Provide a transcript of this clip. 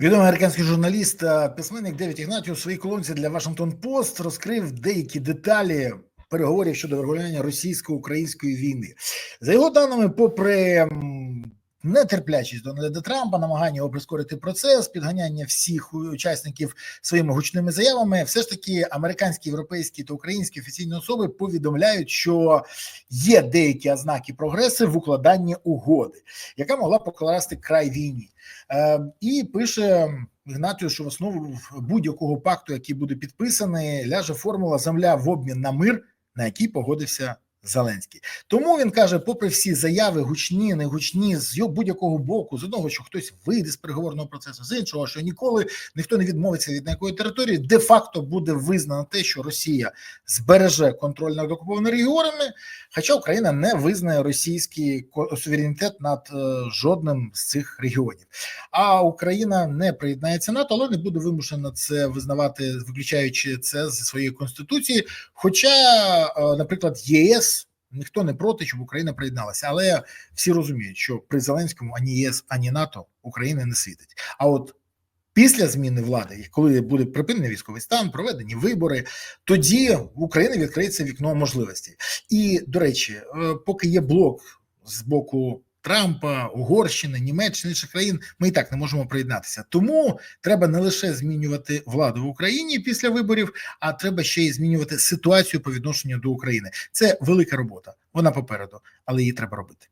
Відомий американський журналіст письменник Девід Ігнатів у своїй колонці для Вашингтон Пост розкрив деякі деталі переговорів щодо врегулювання російсько-української війни. За його даними, попри нетерплячість Дональда Трампа, намагання його прискорити процес, підганяння всіх учасників своїми гучними заявами, все ж таки американські, європейські та українські офіційні особи повідомляють, що є деякі ознаки прогресу в укладанні угоди, яка могла покласти край війні. Е, і пише Ігнатію, що в основу будь-якого пакту, який буде підписаний, ляже формула земля в обмін на мир, на який погодився Зеленський. Тому він каже: попри всі заяви, гучні, не гучні, з його будь-якого боку, з одного, що хтось вийде з переговорного процесу, з іншого, що ніколи ніхто не відмовиться від якої території, де факто буде визнано те, що Росія збереже контроль над окупованими регіонами, хоча Україна не визнає російський суверенітет над е, жодним з цих регіонів. А Україна не приєднається НАТО, але не буде вимушена це визнавати, виключаючи це зі своєї конституції. Хоча, е, наприклад, ЄС ніхто не проти, щоб Україна приєдналася, але всі розуміють, що при Зеленському ані ЄС, ані НАТО України не світить. А от після зміни влади, коли буде припинений військовий стан, проведені вибори, тоді в Україні відкриється вікно можливостей. І до речі, е, поки є блок з боку. Трампа, Угорщини, Німеччини, інших країн ми і так не можемо приєднатися. Тому треба не лише змінювати владу в Україні після виборів, а треба ще й змінювати ситуацію по відношенню до України. Це велика робота. Вона попереду, але її треба робити.